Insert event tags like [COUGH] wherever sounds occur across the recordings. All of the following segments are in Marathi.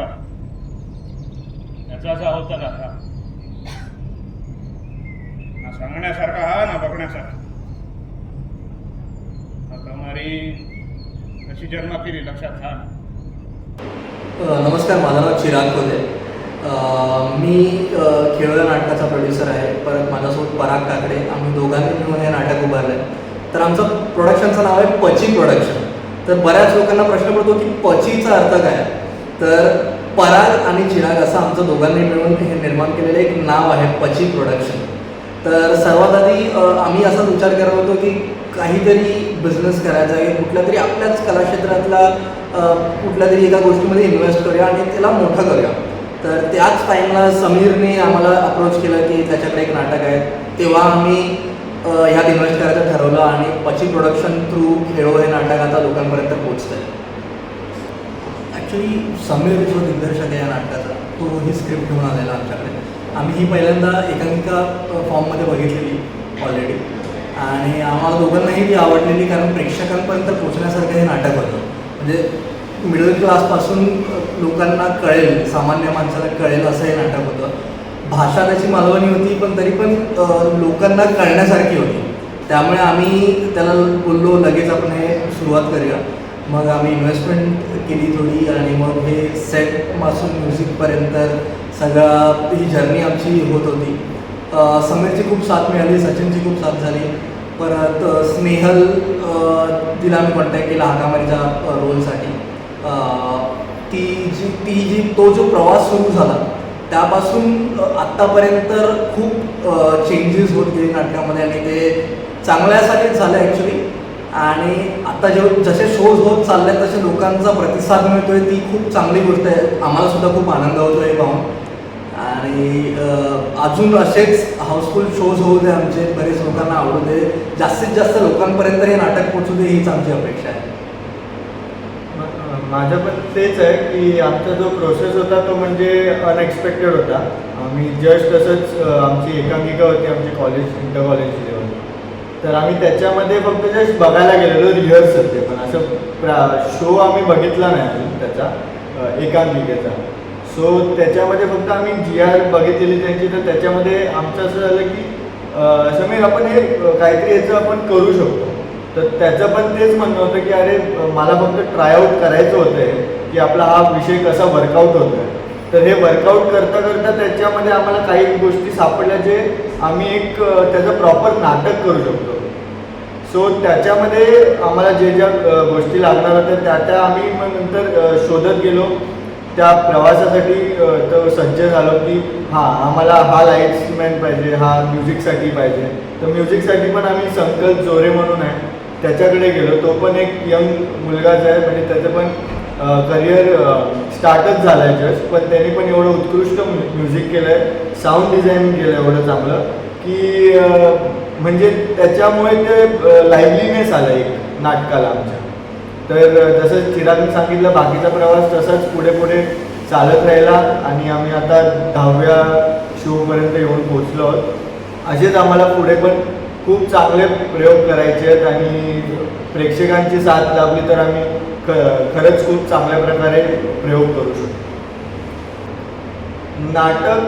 होणार. याचा असा होता का? ना सांगण्यासारखा हा ना बघण्यासारखा. हा कमारी कशी जन्म केली लक्षात हा? नमस्कार माझं नाव चिराग खोले मी खेळ नाटकाचा प्रोड्युसर आहे. परत माझ्यासोबत पराग काकडे. आम्ही दोघांनी मिळून हे नाटक उभारलं आहे तर आमचं प्रोडक्शनचं नाव आहे पची प्रोडक्शन तर बऱ्याच लोकांना प्रश्न पडतो की पचीचा अर्थ काय? तर पराग आणि चिराग असं आमचं दोघांनी मिळून हे निर्माण केलेलं एक नाव आहे पची प्रोडक्शन तर सर्वात आधी आम्ही असाच विचार करत होतो की काहीतरी बिझनेस करायचा आहे कुठल्या तरी आपल्याच कलाक्षेत्रातला कुठल्या तरी एका गोष्टीमध्ये इन्व्हेस्ट करूया आणि त्याला मोठं करूया. तर त्याच टाईमला समीरने आम्हाला अप्रोच केलं की त्याच्याकडे एक नाटक आहे. तेव्हा आम्ही ह्यात इन्व्हेस्ट करायचं ठरवलं आणि पची प्रोडक्शन थ्रू खेळो हे नाटक आता लोकांपर्यंत पोचतं आहे ॲक्च्युली समीर जो दिग्दर्शक आहे या नाटकाचा तो ही स्क्रिप्ट घेऊन आलेला आमच्याकडे. आम्ही ही पहिल्यांदा एकांकिका फॉर्ममध्ये बघितलेली ऑलरेडी आणि आम्हाला दोघांनाही ती आवडलेली कारण प्रेक्षकांपर्यंत पोचण्यासारखं हे नाटक होतं. म्हणजे मिडल क्लासपासून लोकांना कळेल सामान्य माणसाला कळेल असं हे नाटक होतं. भाषा त्याची मालवणी होती पण तरी पण लोकांना कळण्यासारखी होती. त्यामुळे आम्ही त्याला बोललो लगेच आपण हे सुरुवात करूया. मग आम्ही इन्व्हेस्टमेंट केली थोडी आणि मग हे सेटपासून म्युझिकपर्यंत सगळा ही जर्नी आमची होत होती. समीरची खूप साथ मिळाली सचिनची खूप साथ झाली. परत स्नेहल तिला आम्ही कॉन्टॅक्ट केला हाकामारीच्या रोलसाठी ती जी ती जी तो जो प्रवास सुरू झाला त्यापासून आत्तापर्यंत खूप चेंजेस होत गेले नाटकामध्ये आणि ते चांगल्यासाठीच झालं ॲक्च्युली आणि आता जेव्हा जसे शोज होत चालले तसे लोकांचा प्रतिसाद मिळतोय. ती खूप चांगली गोष्ट आहे. आम्हाला सुद्धा खूप आनंद होतो आहे पाहून. आणि अजून असेच हाऊसफुल शोज होऊ दे आमचे. बरेच लोकांना आवडू दे. जास्तीत जास्त लोकांपर्यंत हे नाटक पोचू दे हीच आमची अपेक्षा आहे. म- माझं पण तेच आहे की आमचा जो प्रोसेस होता तो म्हणजे अनएक्सपेक्टेड होता. आम्ही जस्ट तसंच आमची एकांकिका होती आमची कॉलेज इंटर कॉलेजची तर आम्ही त्याच्यामध्ये फक्त जस्ट बघायला गेलेलो रिहर्सल ते पण. असं प्रा शो आम्ही बघितला नाही अजून त्याचा एकांकिकेचा. सो त्याच्यामध्ये फक्त आम्ही जी आर बघितलेली त्यांची तर त्याच्यामध्ये आमचं असं झालं की समीर आपण हे काहीतरी याचं आपण करू शकतो. तर त्याचं पण तेच म्हणणं होतं की अरे मला फक्त ट्रायआउट करायचं होतं की आपला हा विषय कसा वर्कआउट होतो आहे तर हे वर्कआउट करता करता त्याच्यामध्ये आम्हाला काही गोष्टी सापडल्या जे आम्ही एक त्याचं प्रॉपर नाटक करू शकतो. सो त्याच्यामध्ये आम्हाला जे ज्या गोष्टी लागणार होत्या त्या त्या आम्ही मग नंतर शोधत गेलो. त्या प्रवासासाठी तर तो सज्ज झालो की हां आम्हाला हा लाईट्समॅन पाहिजे हा म्युझिकसाठी पाहिजे. तर म्युझिकसाठी पण आम्ही संकल्प जोरे म्हणून आहे. त्याच्याकडे गेलो. तो पण एक यंग मुलगाच आहे म्हणजे त्याचं पण करिअर स्टार्टच झालं आहे जस्ट पण त्यांनी पण एवढं उत्कृष्ट म्युझिक केलं आहे साऊंड डिझाईन केलं आहे एवढं चांगलं की म्हणजे त्याच्यामुळे ते लाईव्हलीनेस आलं एक नाटकाला आमच्या. तर जसं चिरागने सांगितलं बाकीचा प्रवास तसाच पुढे पुढे चालत राहिला आणि आम्ही आता दहाव्या शोपर्यंत येऊन पोचलो आहोत. असेच आम्हाला पुढे पण खूप चांगले प्रयोग करायचे आहेत आणि प्रेक्षकांची साथ लाभली तर आम्ही ख खरंच खूप चांगल्या प्रकारे प्रयोग करू शकतो. नाटक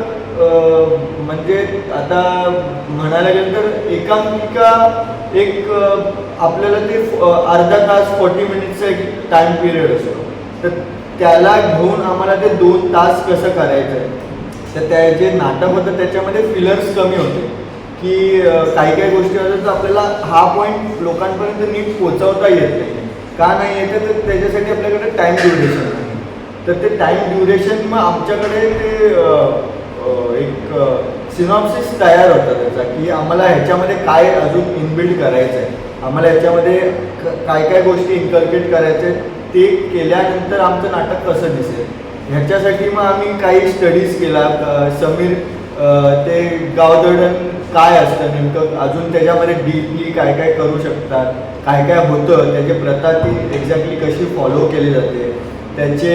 म्हणजे आता म्हणायला गेलं तर एकांकिका एक आपल्याला ते अर्धा तास फोर्टी मिनिटचा एक टाईम पिरियड असतो. तर त्याला घेऊन आम्हाला ते दोन तास कसं करायचं आहे? तर त्या जे नाटक होतं त्याच्यामध्ये फिलर्स कमी होते. की काही काही गोष्टी होत्या तर आपल्याला हा पॉईंट लोकांपर्यंत नीट पोचवता येत नाही. का नाही येते तर त्याच्यासाठी आपल्याकडे टाईम ड्युरेशन नाही तर ते टाईम ड्युरेशन मग आमच्याकडे ते एक सिनॉप्सिस तयार होता त्याचा की आम्हाला ह्याच्यामध्ये काय अजून इनबिल्ड करायचं आहे आम्हाला ह्याच्यामध्ये काय काय गोष्टी इन्कल्केट करायचे आहेत, ते केल्यानंतर आमचं नाटक कसं दिसेल. ह्याच्यासाठी मग आम्ही काही स्टडीज केला समीर ते गावदळण काय असतं नेमकं? अजून त्याच्यामध्ये डीपली काय काय करू शकतात? काय काय होतं? त्याची प्रथा ती एक्झॅक्टली कशी फॉलो केली जाते? त्याचे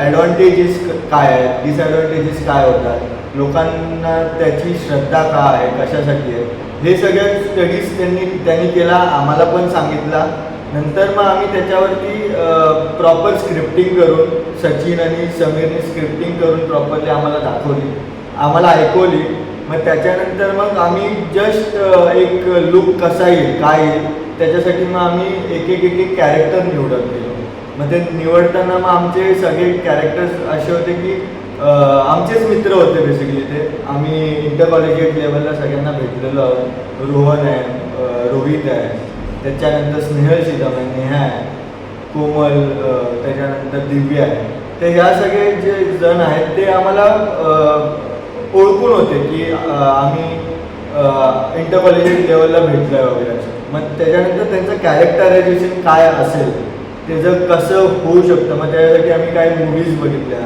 ॲडव्हान्टेजेस काय आहेत? डिसॲडव्हान्टेजेस काय होतात? लोकांना त्याची श्रद्धा का आहे? कशासाठी आहे? हे सगळ्या स्टडीज त्यांनी त्यांनी केला आम्हाला पण सांगितला. नंतर मग आम्ही त्याच्यावरती प्रॉपर स्क्रिप्टिंग करून सचिन आणि समीरने स्क्रिप्टिंग करून प्रॉपरली आम्हाला दाखवली. आम्हाला ऐकवली. मग त्याच्यानंतर मग आम्ही जस्ट एक लुक कसा येईल काय येईल त्याच्यासाठी मग आम्ही एक एक एक एक कॅरेक्टर निवडत गेलो. मग ते निवडताना मग आमचे सगळे कॅरेक्टर्स असे होते की आमचेच मित्र होते बेसिकली ते. आम्ही इंटर कॉलेजिएट लेवलला सगळ्यांना भेटलेलो आहोत. रोहन आहे रोहित आहे. त्याच्यानंतर स्नेहल शिदम आहे नेहा आहे. कोमल त्याच्यानंतर दिव्या आहे. तर ह्या सगळे जे जण आहेत ते आम्हाला ओळखून होते की आम्ही इंटरकॉलेजिएट लेवलला भेटलो आहे वगैरे. मग त्याच्यानंतर त्यांचं कॅरेक्टरायझेशन काय असेल त्याचं कसं होऊ शकतं मग त्याच्यासाठी आम्ही काही मूवीज बघितल्या.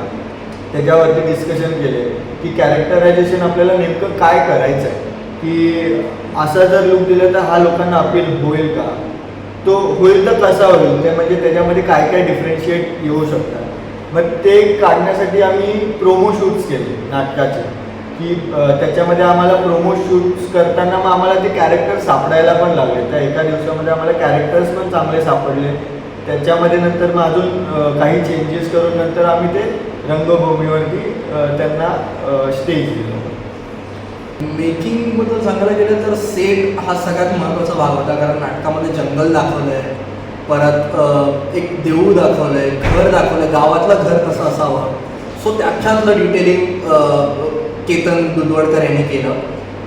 त्याच्यावरती डिस्कशन केले. की कॅरेक्टरायझेशन आपल्याला नेमकं काय करायचं आहे की असा जर लुक दिला तर हा लोकांना अपील होईल का? तो होईल तर कसा होईल? ते म्हणजे त्याच्यामध्ये काय काय डिफरेन्शिएट येऊ शकतात? मग ते काढण्यासाठी आम्ही प्रोमो शूट्स केले नाटकाचे. की त्याच्यामध्ये आम्हाला प्रोमो शूट्स करताना मग आम्हाला ते कॅरेक्टर सापडायला पण लागले. त्या एका दिवसामध्ये आम्हाला कॅरेक्टर्स पण चांगले सापडले. त्याच्यामध्ये नंतर मग अजून काही चेंजेस करून नंतर आम्ही ते रंगभूमीवरती त्यांना स्टेज दिलं. मेकिंगबद्दल सांगायला गेलं तर सेट हा सगळ्यात महत्त्वाचा भाग होता. कारण नाटकामध्ये जंगल दाखवलं आहे परत एक देऊळ दाखवलं आहे घर दाखवलं आहे गावातलं घर कसं असावं? सो त्याच्यातलं डिटेलिंग केतन दुधवडकर यांनी केलं.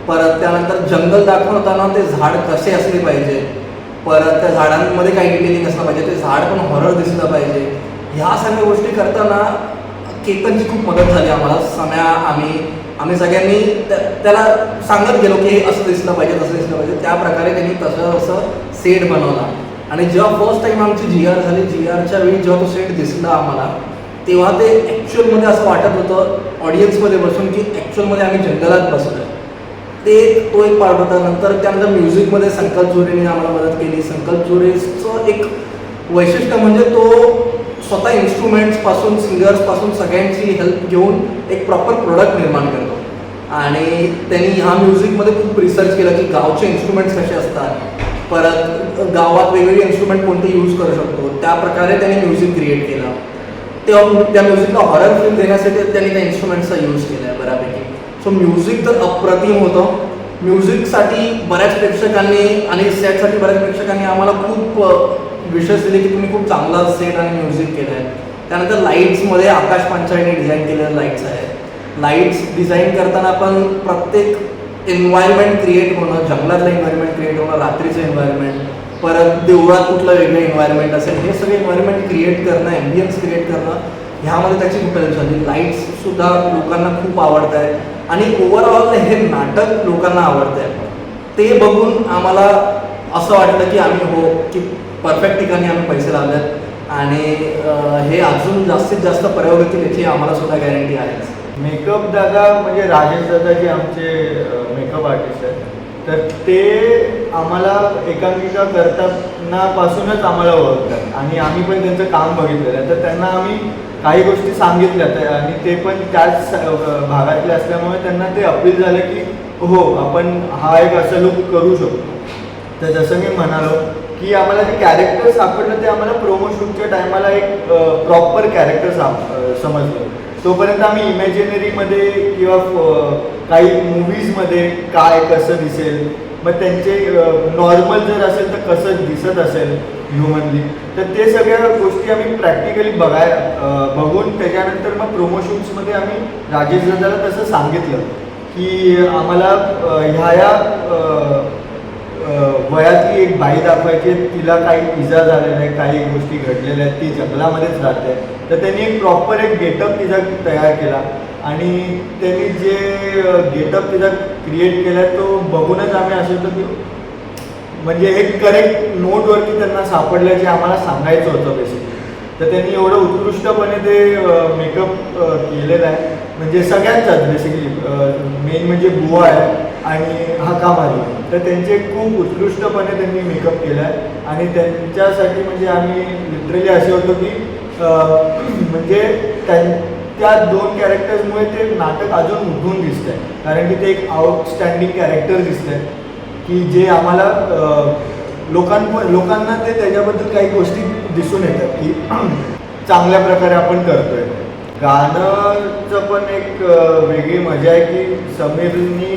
परत त्यानंतर जंगल दाखवताना ते झाड कसे असले पाहिजे? परत त्या झाडांमध्ये काही डिटेलिंग असलं पाहिजे ते झाड पण हॉरर दिसलं पाहिजे. ह्या सगळ्या गोष्टी करताना केतनची खूप मदत झाली आम्हाला. सम्या आम्ही आम्ही सगळ्यांनी त्या- त्याला सांगत गेलो की हे असं दिसलं पाहिजे तसं दिसलं पाहिजे. त्या प्रकारे त्यांनी तसं असं सेट बनवला. आणि जेव्हा फर्स्ट टाइम आमची जी आर झाली जी आरच्या वेळी जेव्हा तो सेट दिसला आम्हाला तेव्हा ते ॲक्च्युअलमध्ये असं वाटत होतं ऑडियन्समध्ये बसून की ॲक्च्युअलमध्ये आम्ही जंगलात बसलो ते तो एक पार्ट होता. नंतर त्यानंतर म्युझिकमध्ये संकल्प जोरेने आम्हाला मदत केली. संकल्प जोरेचं एक वैशिष्ट्य म्हणजे तो स्वतः इन्स्ट्रुमेंट्सपासून सिंगर्सपासून सगळ्यांची हेल्प घेऊन एक प्रॉपर प्रोडक्ट निर्माण करतो. आणि त्यांनी ह्या म्युझिकमध्ये खूप रिसर्च केलं की गावचे इन्स्ट्रुमेंट्स कसे असतात. परत गावात वेगवेगळे इन्स्ट्रुमेंट कोणते यूज करू शकतो. त्या प्रकारे त्यांनी म्युझिक क्रिएट केलं. तेव्हा त्या म्युझिकला हॉरर फिल्म देण्यासाठी त्यांनी त्या इन्स्ट्रुमेंट्सचा यूज केला आहे बऱ्यापैकी. सो म्युझिक तर अप्रतिम होतं. म्युझिकसाठी बऱ्याच प्रेक्षकांनी आणि सेटसाठी बऱ्याच प्रेक्षकांनी आम्हाला खूप विशेष दिले की तुम्ही खूप चांगला सेट आणि म्युझिक केलं आहे त्यानंतर लाईट्समध्ये आकाश पांचाळीने डिझाईन केलेल्या लाईट्स आहेत लाईट्स डिझाईन करताना पण प्रत्येक एन्व्हायरमेंट क्रिएट होणं जंगलातलं एन्व्हायरमेंट क्रिएट होणं रात्रीचं एन्व्हायरमेंट परत देवळात कुठलं वेगळं एन्व्हायरमेंट असेल हे सगळे एन्व्हायरमेंट क्रिएट करणं एम्बियन्स क्रिएट करणं ह्यामध्ये त्याची खूप हेल्प झाली लाईट्ससुद्धा लोकांना खूप आवडत आहे आणि ओव्हरऑल हे नाटक लोकांना आवडत आहे ते बघून आम्हाला असं वाटतं की आम्ही हो की परफेक्ट ठिकाणी आम्ही पैसे लावलेत. आणि हे अजून जास्तीत जास्त प्रयोग होतील याची आम्हाला सुद्धा गॅरंटी आहे. मेकअप दादा म्हणजे राजेश दादा जे आमचे मेकअप आर्टिस्ट आहेत. तर ते आम्हाला एकांकिका करताना पासूनच आम्हाला ओळखतात. आणि आम्ही पण त्यांचं काम बघितलेलं आहे. तर त्यांना आम्ही काही गोष्टी सांगितल्या तर आणि ते पण त्याच भागातले असल्यामुळे त्यांना ते अपील झालं की हो आपण हा एक असा लुक करू शकतो. तर जसं मी म्हणालो की आम्हाला जे कॅरेक्टर सापडलं ते आम्हाला प्रोमो शूटच्या टायमाला एक प्रॉपर कॅरेक्टर साप समजलं. तोपर्यंत आम्ही इमॅजिनरीमध्ये किंवा काही मूवीजमध्ये काय कसं दिसेल? मग त्यांचे नॉर्मल जर असेल तर कसं दिसत असेल ह्युमनली तर ते सगळ्या गोष्टी आम्ही प्रॅक्टिकली बघाय बघून त्याच्यानंतर मग प्रोमोशन्समध्ये आम्ही राजेश दादाला तसं सांगितलं की आम्हाला ह्या या वयातली एक बाई दाखवायची तिला काही इजा झालेल्या आहे काही गोष्टी घडलेल्या आहेत. ती जंगलामध्येच राहते. तर त्यांनी एक प्रॉपर एक गेटअप तिचा तयार केला. आणि त्यांनी जे गेटअप तिचा क्रिएट केला तो बघूनच आम्ही असं होतो की म्हणजे एक करेक्ट नोटवरती त्यांना सापडलं जे आम्हाला सांगायचं होतं बेसिकली तर त्यांनी एवढं उत्कृष्टपणे ते मेकअप केलेलं आहे. म्हणजे सगळ्यांचाच बेसिकली मेन म्हणजे बुवा आहे. आणि हाकामारी तर त्यांचे खूप उत्कृष्टपणे त्यांनी मेकअप केला आहे आणि त्यांच्यासाठी म्हणजे आम्ही लिटरली असे होतो की [CLEARS THROAT] म्हणजे त्यां त्या दोन कॅरेक्टर्समुळे ते नाटक अजून उठून दिसत आहे कारण की ते एक आउटस्टँडिंग कॅरेक्टर दिसत आहे की जे आम्हाला लोकां लोकांना ते त्याच्याबद्दल काही गोष्टी दिसून येतात की [CLEARS THROAT] चांगल्या प्रकारे आपण करतोय. गाणंचं पण एक वेगळी मजा आहे की समीरनी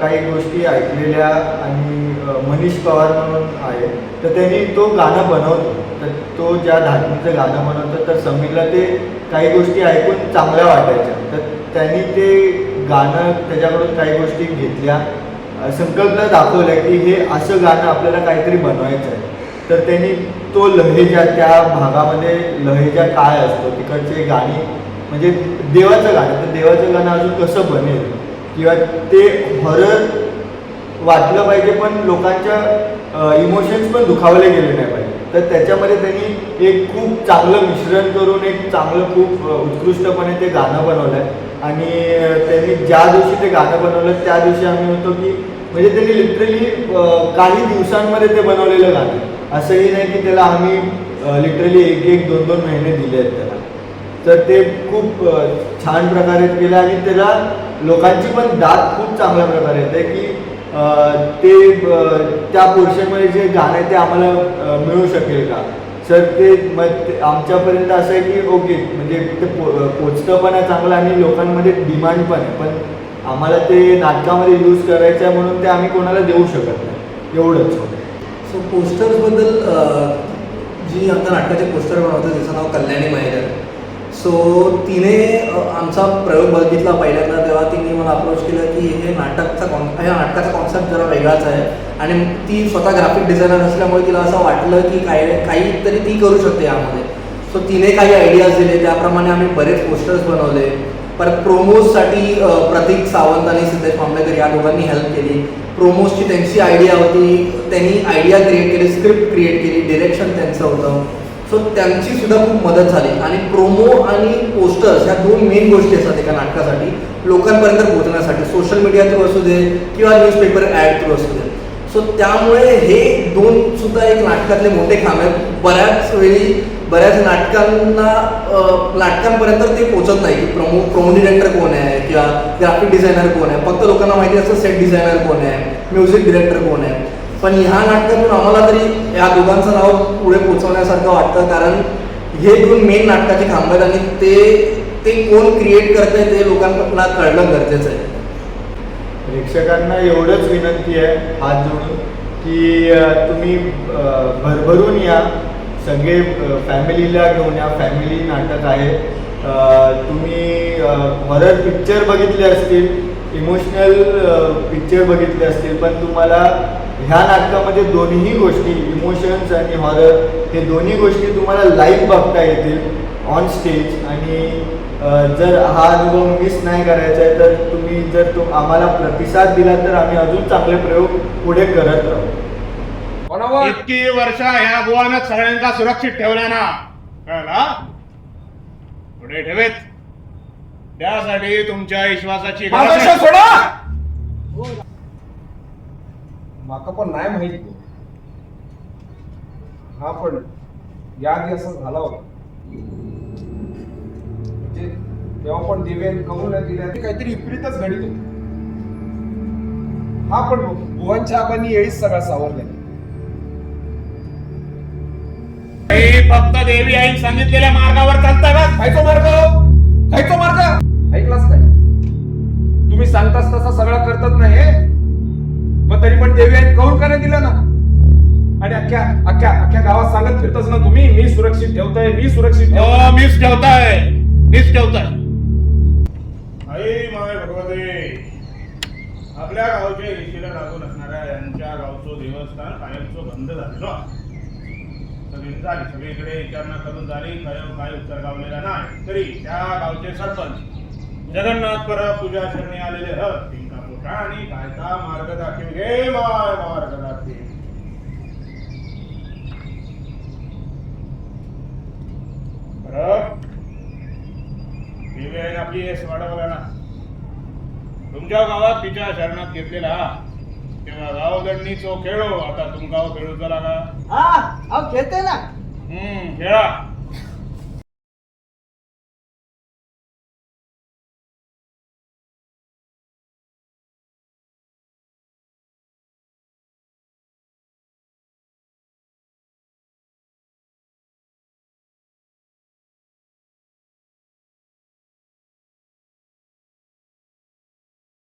काही गोष्टी ऐकलेल्या आणि मनीष पवार म्हणून आहे. तर त्यांनी तो गाणं बनवतो. तर तो ज्या धाटणीचं गाणं बनवतो तर समीरला ते काही गोष्टी ऐकून चांगल्या वाटायच्या. तर त्यांनी ते गाणं त्याच्याकडून काही गोष्टी घेतल्या. संकल्पना दाखवल्या की हे असं गाणं आपल्याला काहीतरी बनवायचं आहे. तर त्यांनी तो लहेजा त्या भागामध्ये लहेजा काय असतो तिकडचे गाणी म्हणजे देवाचं गाणं तर देवाचं गाणं अजून कसं बनेल? किंवा ते हॉरर वाटलं पाहिजे पण लोकांच्या इमोशन्स पण दुखावले गेले नाही पाहिजे. तर त्याच्यामध्ये त्यांनी एक खूप चांगलं मिश्रण करून एक चांगलं खूप उत्कृष्टपणे ते गाणं बनवलं आहे आणि त्यांनी ज्या दिवशी ते गाणं बनवलं त्या दिवशी आम्ही होतो की म्हणजे त्यांनी लिटरली काही दिवसांमध्ये ते बनवलेलं गाणं असंही नाही की त्याला आम्ही लिटरली एक एक दोन दोन महिने दिले आहेत त्याला तर ते खूप छान प्रकारे केलं आणि त्याला लोकांची पण दाद खूप चांगल्या प्रकारे येते की ते त्या पोर्शनमध्ये जे गाणं आहे ते आम्हाला मिळू शकेल का? सर ते मग आमच्यापर्यंत असं आहे की ओके म्हणजे ते पो पोचतं पण आहे चांगलं आणि लोकांमध्ये डिमांड पण आहे. पण आम्हाला ते नाटकामध्ये यूज करायचं आहे म्हणून ते आम्ही कोणाला देऊ शकत नाही. एवढंच. सो पोस्टर्सबद्दल जी आमच्या नाटकाचे पोस्टर बनवतं त्याचं नाव कल्याणी माहेर आहे. सो तिने आमचा प्रयोग बघितला पहिल्यांदा तेव्हा तिने मला अप्रोच केलं की हे नाटकचा कॉन ह्या नाटकाचा कॉन्सेप्ट जरा वेगळाच आहे. आणि ती स्वतः ग्राफिक डिझायनर असल्यामुळे तिला असं वाटलं की काही काहीतरी ती करू शकते यामध्ये. सो तिने काही आयडियाज दिले त्याप्रमाणे आम्ही बरेच पोस्टर्स बनवले. परत प्रोमोजसाठी प्रतीक सावंत आणि सिद्धेश मामलेकर या दोघांनी हेल्प केली. प्रोमोजची त्यांची आयडिया होती. त्यांनी आयडिया क्रिएट केली स्क्रिप्ट क्रिएट केली डिरेक्शन त्यांचं होतं. सो त्यांची सुद्धा खूप मदत झाली. आणि प्रोमो आणि पोस्टर्स ह्या दोन मेन गोष्टी असतात एका नाटकासाठी लोकांपर्यंत पोहोचण्यासाठी सोशल मीडिया थ्रू असू दे किंवा न्यूजपेपर ॲड थ्रू असू दे. सो त्यामुळे हे दोन सुद्धा एक नाटकातले मोठे काम आहेत. बऱ्याच वेळी बऱ्याच नाटकांना नाटकांपर्यंत ते पोहोचत नाही की प्रमो प्रोमो डिरेक्टर कोण आहे किंवा ग्राफिक डिझायनर कोण आहे. फक्त लोकांना माहिती असतं सेट डिझायनर कोण आहे म्युझिक डिरेक्टर कोण आहे. पण ह्या नाटकातून आम्हाला तरी या दोघांचं नाव पुढे पोहोचवण्यासारखं वाटतं कारण हे दोन मेन नाटकाचे खांब आहेत आणि ते ते कोण क्रिएट करतंय ते लोकांना कळणं गरजेचं आहे. प्रेक्षकांना एवढंच विनंती आहे हात जोडून की तुम्ही भरभरून या. सगळे फॅमिलीला घेऊन या. फॅमिली नाटक आहे. तुम्ही हॉरर पिक्चर बघितले असतील इमोशनल पिक्चर बघितले असतील पण तुम्हाला ह्या नाटकामध्ये दोन्ही गोष्टी इमोशन्स आणि हॉरर हे दोन्ही गोष्टी तुम्हाला लाईव्ह बघता येतील ऑन स्टेज आणि जर हा अनुभव मिस नाही करायचा आहे तर तुम्ही जर तो आम्हाला प्रतिसाद दिला तर आम्ही अजून चांगले प्रयोग पुढे करत राहू. इतकी वर्ष ह्या बुवानं सगळ्यांना सुरक्षित ठेवल्या ना. कळला? पुढे ठेवेत. त्यासाठी तुमच्या विश्वासाची. सोडा! माका पण नाही माहीत. हा पण या आधी असं झाला होता. म्हणजे तेव्हा पण दिव्यान करून नाही दिल्या ते काहीतरी विपरीतच घडित होत. हा पण बुवांच्या आबांनी येळीच सगळा सावरलाय हे फक्त देवी आई सांगितलेल्या मार्गावर चालता का? खायचो मार्ग. खायचो मार्ग. ऐकलाच काय? तुम्ही सांगतास तसा सगळा करतात नाही हे? मग तरी पण देवी आणि कौल का नाही दिला ना. आणि अख्ख्या अख्ख्या अख्ख्या गावात सांगत फिरतच ना तुम्ही मी सुरक्षित ठेवतोय मी सुरक्षित ठेवतोय. हो मीच ठेवताय मीच ठेवताय. आई माय भगवते. आपल्या गावच्या इशीला लागून असणाऱ्या यांच्या गावचं देवस्थान कायमचं बंद झालेलं सगळी झाली सगळीकडे विचारणा करून झाली. काय काय उत्तर गावलेला नाही. तरी त्या गावचे सरपंच जगन्नाथ परब पूजा शरणी आलेले ह. पोटा आणि कायचा मार्ग दाखीव घे माय मार्ग दाखीव परब दिव्याने आपली यश वाढवला ना तुमच्या गावात तिच्या शरणात घेतलेला तेव्हा गावदंडी चो खेळो. आता तुमका खेळू चला का हा खेळते ना. हम्म खेळा.